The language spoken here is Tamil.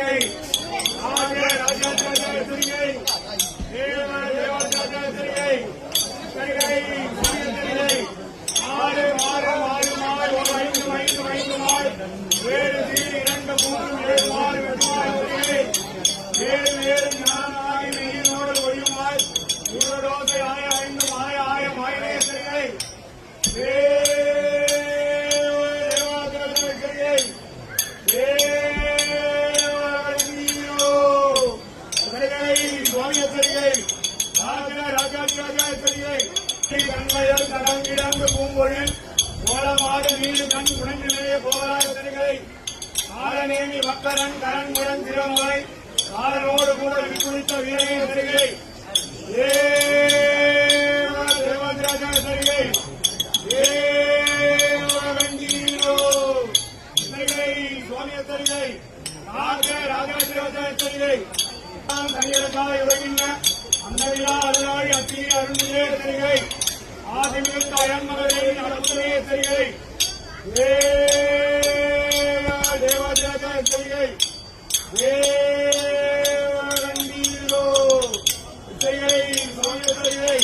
Yay! பூம்பொழில் கோலமாடு வீடு கண் குணங்கிலே போராய தருகை காலநேமி மக்கரன் கரண் முரண் திருமலை காலனோடு கூட விக்குளித்த வீரனே தருகை தேவ தேவதிராஜா தருகை தேவ சுவாமிய தருகை ராஜ ராஜா திருவாஜா தருகை தனியரசாய் உலகின்ற அன்னவிழா விழா அருளாடி அத்தி அருள்மிலே தருகை. ஆதிமிகுந்த அயன்மகளே நடத்துமே தருகை. தேவ தேவதிராஜா தருகை. தேவரண்டீரோ இசையை சுவாமிய தருகை.